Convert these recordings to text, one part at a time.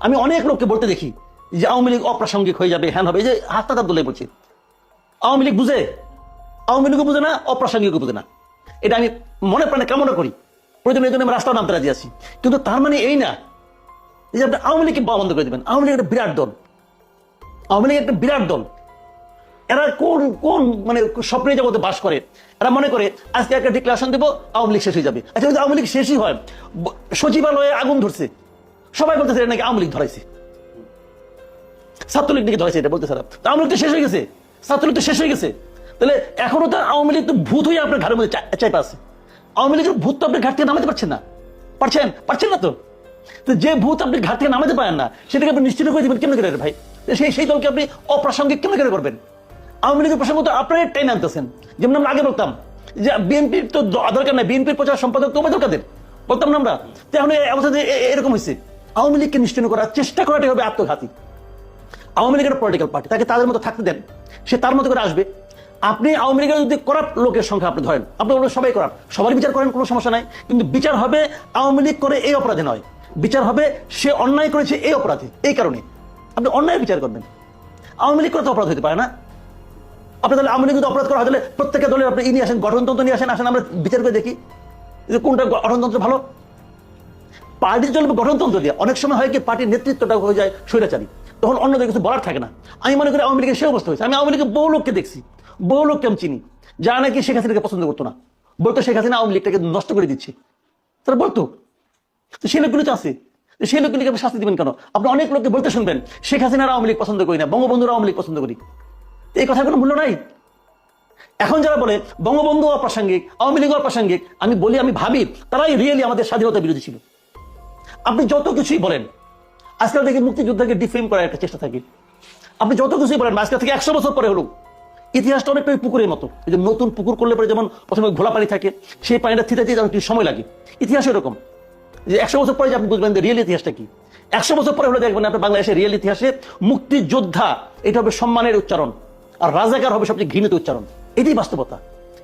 আমি অনেক লোককে বলতে দেখি যে আওয়ামী লীগ অপ্রাসঙ্গিক হয়ে যাবে, হ্যান হবে। যে হাতটা তার দলে বলছি। আওয়ামী লীগ বুঝে? আওয়ামী লীগও বুঝে না, অপ্রাসঙ্গিকও বুঝে না। এটা আমি মনে প্রাণে কামনা করি। প্রয়োজন এই জন্য আমি রাস্তাও নামতে রাজি আছি। কিন্তু তার মানে এই না যে আপনি আওয়ামী লীগকে বন্ধ করে দেবেন। আওয়ামী লীগ একটা বিরাট দল। আওয়ামী লীগ একটা বিরাট দল। এরা কোন কোন মানে স্বপ্নের জগতে বাস করে? এরা মনে করে, আজকে একটা ডিক্লারেশন দেবো, আওয়ামী লীগ শেষ হয়ে যাবে। আচ্ছা যদি আওয়ামী লীগ শেষই হয় সচিবালয়ে আগুন ধরছে সবাই বলতেছে নাকি আওয়ামী লীগ ধরাইছে? ছাত্রলীগ নাকি ধরাইছে এটা বলতেছে আওয়ামী লীগ তো শেষ হয়ে গেছে। ছাত্রলীগ তো শেষ হয়ে গেছে। তাহলে এখনও তো আওয়ামী লীগ তো ভূত হয়ে আপনার ঘাড়ের মধ্যে চাইপা আছে। আওয়ামী লীগের ভূত তো আপনি ঘাট থেকে নামাতে পারছেন না। পারছেন? পারছেন না তো? যে ভূত আপনি ঘাট থেকে নামাতে পারেন না, সেটাকে আপনি নিশ্চিত করে দিবেন কেমন করে ভাই? সেই সেই দলকে আপনি অপ্রাসঙ্গিক কেমন করে করবেন? আওয়ামী লীগের প্রসঙ্গ তো আপনারাই টেনে আনতেছেন। যেমন আমরা আগে বলতাম যে বিএনপির তো দরকার নাই। বিএনপির প্রচার সম্পাদক তো ওবায়দুল কাদের বলতাম না আমরা? এখন অবস্থা এরকম হয়েছে আওয়ামী লীগকে নিশ্চিন্ন করার চেষ্টা করাটাই হবে আত্মঘাতী। আওয়ামী লীগের পলিটিক্যাল পার্টি তাকে তাদের মতো থাকতে দেন। সে তার মতো করে আসবে। আপনি আওয়ামী লীগের যদি করাপ্ট লোকের সংখ্যা আপনি ধরেন, আপনি বলবেন সবাই করাপ সবার বিচার করেন, কোনো সমস্যা নাই। কিন্তু বিচার হবে আওয়ামী লীগ করে এই অপরাধে নয়। বিচার হবে সে অন্যায় করেছে এই অপরাধে, এই কারণে। আপনি অন্যায় বিচার করবেন। আওয়ামী লীগ করে তো অপরাধ হতে পারে না। আপনি তাহলে আওয়ামী লীগ অপরাধ করা হয়, তাহলে প্রত্যেকটা দলের আপনি ই নিয়ে আসেন, গঠনতন্ত্র নিয়ে আসেন আসেন, আমরা বিচার করে দেখি যে কোনটা গঠনতন্ত্র ভালো। পার্টির চলবে গঠনতন্ত্র দিয়ে অনেক সময় হয় কি পার্টির নেতৃত্বটা হয়ে যায় স্বৈরাচারী। তখন অন্যদের কিছু বলার থাকে না। আমি মনে করি আওয়ামী লীগের সে অবস্থা হয়েছে। আমি আওয়ামী লীগের বহু লোককে দেখছি, বহু লোককে আমি চিনি, যারা নাকি শেখ হাসিনাকে পছন্দ করতো না। বলতো শেখ হাসিনা আওয়ামী লীগটাকে নষ্ট করে দিচ্ছে। তারা বলতো, তো সেই লোকগুলো তো আছে। সেই লোকগুলিকে আপনি শাস্তি দিবেন কেন? আপনি অনেক লোককে বলতে শুনবেন, শেখ হাসিনার আওয়ামী লীগ পছন্দ করি না, বঙ্গবন্ধুর আওয়ামী লীগ পছন্দ করি। এই কথার কোনো মূল্য নাই। এখন যারা বলে, বঙ্গবন্ধু অপ্রাসঙ্গিক, আওয়ামী লীগ অপ্রাসঙ্গিক, আমি বলি, আমি ভাবি, তারাই রিয়েলি আমাদের স্বাধীনতা বিরোধী ছিল। আপনি যত কিছুই বলেন, আজকাল থেকে মুক্তিযোদ্ধাকে ডিফেম করার একটা চেষ্টা থাকে। আপনি যত কিছুই বলেন আজকাল থেকে একশো বছর পরে হলো। ইতিহাসটা অনেকটা ওই পুকুরের মতো। যে নতুন পুকুর করলে পরে যেমন প্রথমে ঘোলা পানি থাকে, সেই পানিটা থিতাতে যেমন একটু সময় লাগে। ইতিহাস এরকম। যে একশো বছর পরে যে আপনি বুঝবেন যে রিয়েল ইতিহাসটা কি। একশো বছর পরে হলে দেখবেন আপনার বাংলাদেশের রিয়েল ইতিহাসে মুক্তিযোদ্ধা, এটা হবে সম্মানের উচ্চারণ। আর রাজাকার হবে সবচেয়ে ঘৃণিত উচ্চারণ। এটাই বাস্তবতা।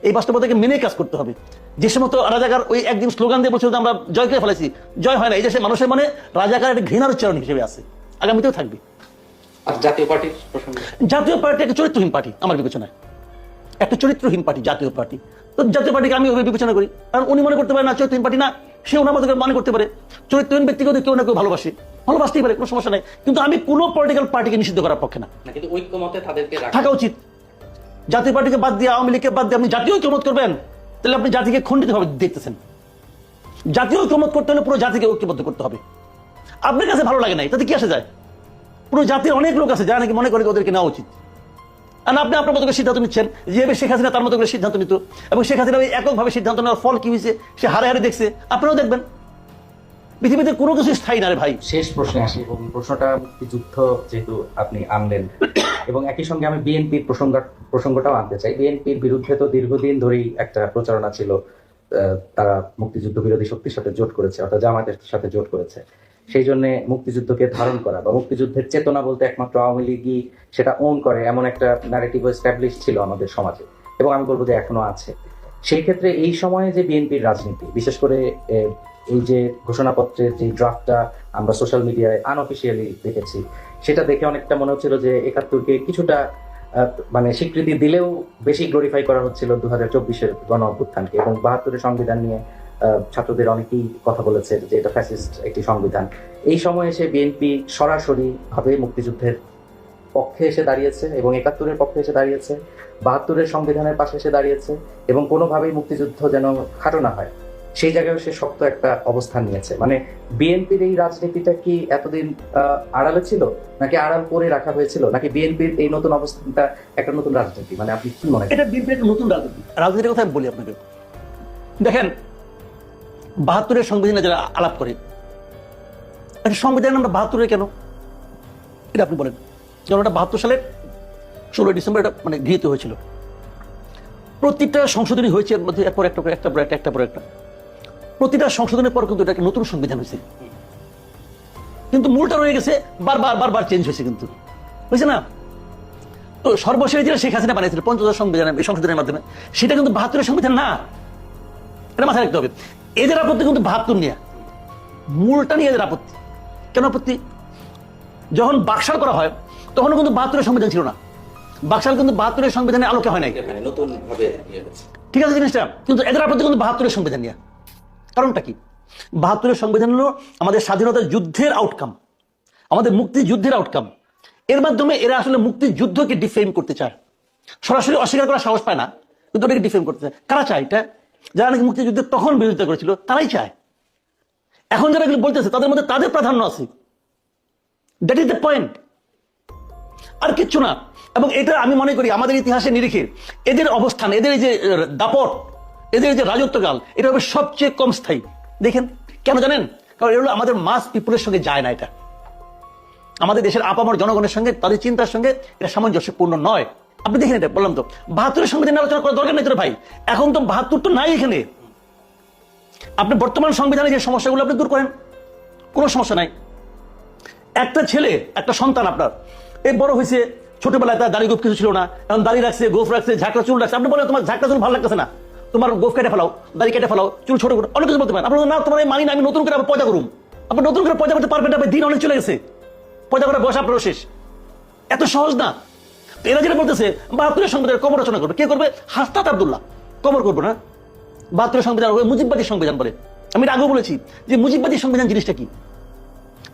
এই বাস্তবতাকে মেনে কাজ করতে হবে। যে সমস্ত রাজাকার ওই একদিন স্লোগান দিয়ে বলছিল আমরা জয় করে ফেলেছি জয় হয় না। এই দেশের মানুষের মানে রাজাকার একটা ঘৃণার উচ্চারণ হিসেবে আছে। আগামীতেও থাকবে। জাতীয় পার্টি একটা চরিত্রহীন পার্টি আমার বিবেচনায়। একটা চরিত্রহীন পার্টি জাতীয় পার্টি। তো জাতীয় পার্টিকে আমি ওইভাবে বিবেচনা করি। কারণ উনি মনে করতে পারে না চরিত্রহীন পার্টি না সে ওনার মতো মনে করতে পারে। চরিত্রহীন ব্যক্তিকে কেউ না কেউ ভালোবাসে। ভালোবাসতেই পারে কোনো সমস্যা নাই। কিন্তু আমি কোনো পলিটিক্যাল পার্টিকে নিষিদ্ধ করার পক্ষে না। না কিন্তু ঐক্যমতে তাদেরকে থাকা উচিত। জাতীয় পার্টিকে বাদ দিয়ে আওয়ামী লীগকে বাদ দিয়ে আপনি জাতীয় ঐক্যমত করবেন? তাহলে আপনি জাতিকে খণ্ডিত ভাবে দেখতেছেন। জাতীয় ঐক্যমত করতে হলে পুরো জাতিকে ঐক্যবদ্ধ করতে হবে। আপনার কাছে ভালো লাগে নাই, তাতে কি আসে যায়? পুরো জাতির অনেক লোক আছে যারা নাকি মনে করে ওদেরকে নেওয়া উচিত। আর আপনি আপনার মতো করে সিদ্ধান্ত নিচ্ছেন যেভাবে শেখ হাসিনা তার মতো করে সিদ্ধান্ত নিত, এবং শেখ হাসিনা ওই এককভাবে সিদ্ধান্ত নেওয়ার ফল কি হয়েছে, সে হারে হারে দেখছে আপনারাও দেখবেন। পৃথিবীতে কোনো কিছু স্থায়ী না রে ভাই। শেষ প্রশ্নে আসি, প্রশ্নটা মুক্তিযুদ্ধ যেহেতু আপনি আনলেন। এবং একই সঙ্গে আমি বিএনপির প্রসঙ্গ প্রসঙ্গটাও আনতে চাই। বিএনপির বিরুদ্ধে তো দীর্ঘদিন ধরেই একটা প্রচারণা ছিল তারা মুক্তিযুদ্ধ বিরোধী শক্তির সাথে জোট করেছে, অর্থাৎ জামায়াতের সাথে জোট করেছে। সেই জন্য মুক্তিযুদ্ধকে ধারণ করা বা মুক্তিযুদ্ধের চেতনা বলতে একমাত্র আওয়ামী লীগই সেটা ওন করে, এমন একটা ন্যারেটিভ এস্টাবলিশ ছিল আমাদের সমাজে, এবং আমি বলব যে এখনও আছে। সেই ক্ষেত্রে এই সময়ে যে বিএনপির রাজনীতি, বিশেষ করে এই যে ঘোষণাপত্রের যে ড্রাফটটা আমরা সোশ্যাল মিডিয়ায় আনঅফিসিয়ালি দেখেছি সেটা দেখে অনেকটা মনে হচ্ছিল যে একাত্তরকে কিছুটা মানে স্বীকৃতি দিলেও বেশি গ্লোরিফাই করা হচ্ছিল দু হাজার চব্বিশের গণ অভ্যুত্থানকে এবং বাহাত্তরের সংবিধান নিয়ে ছাত্রদের অনেকেই কথা বলেছে যে এটা ফ্যাসিস্ট একটি সংবিধান। এই সময় এসে বিএনপি সরাসরি ভাবে মুক্তিযুদ্ধের পক্ষে এসে দাঁড়িয়েছে এবং একাত্তরের পক্ষে এসে দাঁড়িয়েছে, বাহাত্তরের সংবিধানের পাশে এসে দাঁড়িয়েছে এবং কোনোভাবেই মুক্তিযুদ্ধ যেন খাটো না হয়। সেই জায়গায় সে শক্ত একটা অবস্থান নিয়েছে। মানে বিএনপির এই রাজনীতিটা কি এতদিন আড়ালে ছিল? নাকি আড়াল করে রাখা হয়েছিল? নাকি বিএনপির এই নতুন অবস্থানটা একটা নতুন রাজনীতি? মানে আপনি কি মনে এটা বিএনপির নতুন রাজনীতি। রাজনীতির কথা আমি বলি আপনাকে। দেখেন, বাহাত্তরের সংবিধানে যারা আলাপ করে, একটা সংবিধান আমরা বাহাত্তরের কেন? এটা আপনি বলেন। যেমন এটা বাহাত্তর সালের ষোলোই ডিসেম্বর এটা মানে গৃহীত হয়েছিল। প্রতিটা সংশোধনী হয়েছে এর মধ্যে, এরপর একটা একটা পর একটা একটা পর একটা। প্রতিটা সংশোধনের পর কিন্তু এটা একটা নতুন সংবিধান হয়েছে। কিন্তু মূলটা রয়ে গেছে বারবার বারবার চেঞ্জ হয়েছে কিন্তু। বুঝছে না? তো সর্বশেষ যেটা শেখ হাসিনা বানিয়েছিল পঞ্চদশ সংবিধান এই সংশোধনের মাধ্যমে সেটা কিন্তু বাহাত্তরের সংবিধান না। এটা মাথায় রাখতে হবে। এদের আপত্তি কিন্তু বাহাত্তর নিয়ে। মূলটা নিয়ে এদের আপত্তি। কেন আপত্তি? যখন বাকশাল করা হয় তখন কিন্তু বাহাত্তরের সংবিধান ছিল না। বাকশাল কিন্তু বাহাত্তরের সংবিধানের আলোকে হয় নাই। ইয়ে। ঠিক আছে জিনিসটা? কিন্তু এদের আপত্তি কিন্তু বাহাত্তরের সংবিধান নিয়ে। কারণটা কি? বাহাত্তরের সংবিধান হলো আমাদের স্বাধীনতার যুদ্ধের আউটকাম আমাদের মুক্তিযুদ্ধের আউটকাম এর মাধ্যমে এরা আসলে মুক্তিযুদ্ধকে ডিফেম করতে চায়। সরাসরি অস্বীকার করার সাহস পায় না, কিন্তু ওটাকে ডিফেম করতে চায়। কারা চায় এটা? যারা নাকি মুক্তিযুদ্ধের তখন বিরোধিতা করেছিল, তারাই চায়। এখন যারা এগুলো বলতেছে, তাদের মধ্যে তাদের প্রাধান্য আছে। দ্যাট ইজ দ্য পয়েন্ট আর কিচ্ছু না। এবং এটা আমি মনে করি, আমাদের ইতিহাসে নিরিখে এদের অবস্থান, এদের এই যে দাপট এদের যে রাজত্বকাল এটা হবে সবচেয়ে কম স্থায়ী। দেখেন, কেন জানেন? কারণ এগুলো আমাদের মাস পিপুলের সঙ্গে যায় না এটা। আমাদের দেশের আপামর জনগণের সঙ্গে, তাদের চিন্তার সঙ্গে এটা সামঞ্জস্যপূর্ণ নয়। আপনি দেখেন এটা, বললাম তো, বাহাত্তরের সংবিধান আলোচনা করার দরকার নেই তোর ভাই? এখন তো বাহাত্তর তো নাই এখানে। আপনি বর্তমান সংবিধানে যে সমস্যাগুলো আপনি দূর করেন, কোনো সমস্যা নাই। একটা ছেলে, একটা সন্তান আপনার এই বড় হয়েছে, ছোটবেলায় তার দাড়ি গোফ কিছু ছিল না, এখন দাড়ি রাখছে, গোফ রাখছে, ঝাঁকড়া চুল রাখছে, আপনি বলেন, তোমার ঝাঁকড়া চুল ভালো লাগতেছে না? তোমার গোফ কেটে ফেলাও, দাড়ি কেটে ফেলাও, চুল ছোট করো, অনেক কিছু বলতে পারেন আপনার না, তোমার মানি না, আমি নতুন করে আবার পয়দা করুন আপনি নতুন করে পয়দা করতে পারবেন না দিন অনেক চলে গেছে। পয়দা করার বয়স আপনারও শেষ। এত সহজ না। এরা যেটা বলতেছে, বাহাত্তরের সংবিধানের কবর রচনা করবে। কে করবে? হাস্তাত আবদুল্লাহ। কবর করব না। বাহাত্তরের সংবিধান হবে মুজিববাদী সংবিধান বলে। আমি আগেও বলেছি যে মুজিববাদী সংবিধান জিনিসটা কি?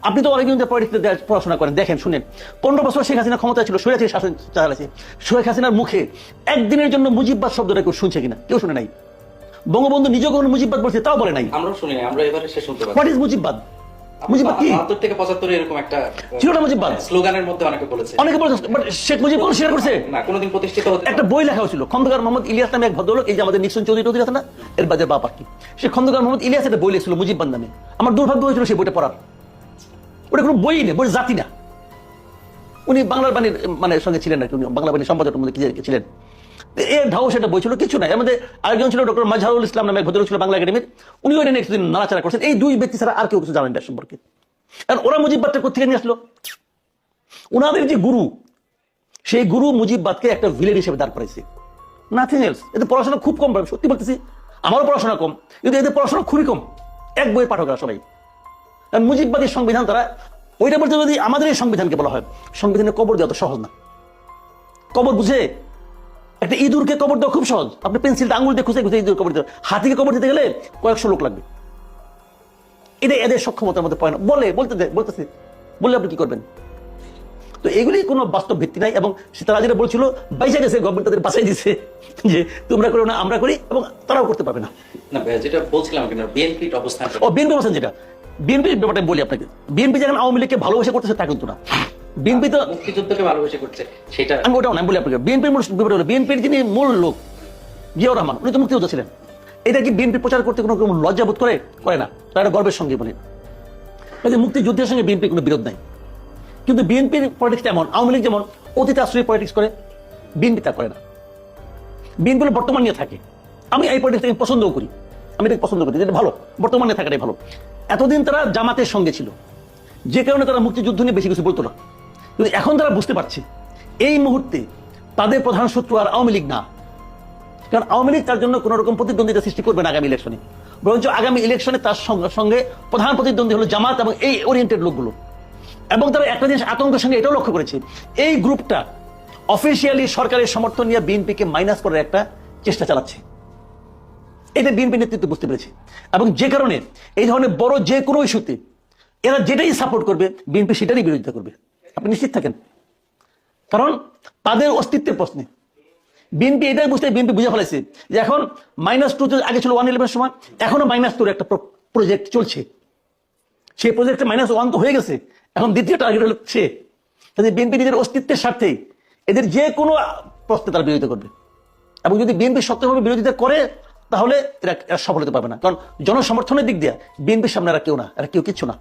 আপনি তো অনেকদিন পলিটিক্স পড়াশোনা করেন। দেখেন শুনেন। পনেরো বছর শেখ হাসিনা ক্ষমতা ছিল স্বৈরাচারী শাসন চালাচ্ছে শেখ হাসিনার মুখে একদিনের জন্য মুজিববাদ শব্দটা কেউ শুনছে কিনা? কেউ শুনে নাই? বঙ্গবন্ধু নিজেও কোনো মুজিববাদ বলছে তাও বলে নাই। আমরাও শুনি আমরা এবারে সে শুনতে পাচ্ছি। What is মুজিববাদ? মুজিববাদ কি? থেকে পঁচাত্তর এরকম একটা ছিল না মুজিববাদ? স্লোগানের মধ্যে অনেকে বলেছে। অনেকে বলছে but শেখ মুজিব কোনো করছে? না কোনোদিন প্রতিষ্ঠিত হতে একটা বই লেখা হয়েছিল খন্দকার মোহাম্মদ ইলিয়াস নামে এক ভদ্রলোক এই যে আমাদের নিক্সন চৌধুরী চৌধুরী আছে না এর বাজার বাবা কি। সে খন্দকার মোহাম্মদ ইলিয়াস একটা বই লিখছিল মুজিববাদ নামে। আমার দুর্ভাগ্য হয়েছিল সেই বইটা পড়ার। ওটা কোনো বই নেই, বই জাতি না। উনি বাংলার বাণীর মানে সঙ্গে ছিলেন আর কি, উনি বাংলা বাণীর সম্পাদকের মধ্যে ছিলেন। এর ধাও সেটা বই ছিল, কিছু নাই। আমাদের আরেকজন ছিল ডক্টর মাজহারুল ইসলাম নামে ভদ্রলোক ছিল বাংলা একাডেমির। উনিও এটা নিয়ে কিছুদিন নাড়াচাড়া করছেন। এই দুই ব্যক্তি ছাড়া আর কেউ কিছু জানেন না সম্পর্কে। আর ওরা মুজিববাদটা কোথেকে নিয়ে আসলো? ওনাদের যে গুরু, সেই গুরু মুজিববাদকে একটা ভিলেন হিসেবে দাঁড় করাইছে। নাথিং এলস এদের পড়াশোনা খুব কম সত্যি বলতেছি। আমারও পড়াশোনা কম, কিন্তু এদের পড়াশোনা খুবই কম। এক বইয়ের পাঠকরা সবাই। কারণ মুজিববাদী সংবিধান তারা ওইটা বলতে যদি আমাদের এই সংবিধানকে বলা হয় সংবিধানে কবর দেওয়া তো সহজ না। কবর বুঝে একটা ইঁদুরকে কবর দেওয়া খুব সহজ। আপনি পেন্সিলটা আঙুল দিয়ে খুঁজে খুঁজে ইঁদুর কবর দিতে হাতিকে কবর দিতে গেলে কয়েকশো লোক লাগবে। এটা এদের সক্ষমতার মধ্যে পয় না। বলে বলতে বলতেছে বললে আপনি কি করবেন? তো এগুলি কোনো বাস্তব ভিত্তি নাই এবং সে তারা যেটা বলছিল বাইসে গেছে গভর্নমেন্ট তাদের বাঁচাই দিছে যে তোমরা করো না আমরা করি এবং তারাও করতে পারবে না। যেটা বলছিলাম অবস্থান ও বিএনপি বলছেন যেটা বিএনপির ব্যাপারটা বলি আপনাকে বিএনপি যেখানে আওয়ামী লীগকে ভালোবাসা করতেছে তা কিন্তু না। বিএনপি তো মুক্তিযুদ্ধকে ভালোবেসে করছে সেটা আমি ওটাও না বলি আপনাকে বিএনপির ব্যাপারটা হলো বিএনপির যিনি মূল লোক জিয়াউর রহমান উনি তো মুক্তিযোদ্ধা ছিলেন। এটা কি বিএনপি প্রচার করতে কোনো কোনো লজ্জা বোধ করে? করে না। তারা গর্বের সঙ্গে বলে। কাজে মুক্তিযুদ্ধের সঙ্গে বিএনপির কোনো বিরোধ নাই। কিন্তু বিএনপির পলিটিক্স এমন আওয়ামী লীগ যেমন অতীত আশ্রয় পলিটিক্স করে বিএনপি তা করে না। বিএনপি বর্তমান নিয়ে থাকে। আমি এই পলিটিক্সটাকে পছন্দও করি। আমি এটাকে পছন্দ করি, যেটা ভালো, বর্তমানে থাকাটাই ভালো। এতদিন তারা জামাতের সঙ্গে ছিল। যে কারণে তারা মুক্তিযুদ্ধ নিয়ে বেশি কিছু বলতো না। কিন্তু এখন তারা বুঝতে পারছে, এই মুহূর্তে তাদের প্রধান শত্রু আর আওয়ামী লীগ না। কারণ আওয়ামী লীগ তার জন্য কোন রকম প্রতিদ্বন্দ্বিতা সৃষ্টি করবে না আগামী ইলেকশনে বরঞ্চ আগামী ইলেকশনে তার সঙ্গে প্রধান প্রতিদ্বন্দ্বী হলো জামাত এবং এই ওরিয়েন্টেড লোকগুলো। এবং তারা একটা জিনিস আতঙ্কের সঙ্গে এটাও লক্ষ্য করেছে, এই গ্রুপটা অফিসিয়ালি সরকারের সমর্থন নিয়ে বিএনপিকে মাইনাস করার একটা চেষ্টা চালাচ্ছে। এটা বিএনপি নেতৃত্ব বুঝতে পেরেছে। এবং যে কারণে এই ধরনের বড় যে কোনো ইস্যুতে এরা যেটাই সাপোর্ট করবে, বিএনপি সেটারই বিরোধিতা করবে। আপনি নিশ্চিত থাকেন? কারণ তাদের অস্তিত্বের প্রশ্নে। বিএনপি এটাই বুঝতে, বিএনপি বুঝে ফেলেছে যে এখন মাইনাস টু আগে ছিল ওয়ান ইলেভেন সময় এখনও মাইনাস টুর একটা প্রজেক্ট চলছে। সেই প্রজেক্টে মাইনাস ওয়ান তো হয়ে গেছে, এখন দ্বিতীয় টার্গেট হচ্ছে কাজে বিএনপি নিজের অস্তিত্বের স্বার্থে এদের যে কোনো প্রশ্নে তারা বিরোধিতা করবে। এবং যদি বিএনপি শক্তভাবে বিরোধিতা করে তাহলে এরা এরা সফল হতে পারবে না। কারণ জনসমর্থনের দিক দিয়ে বিএনপির সামনে এরা কেউ না, এরা কেউ কিছু না।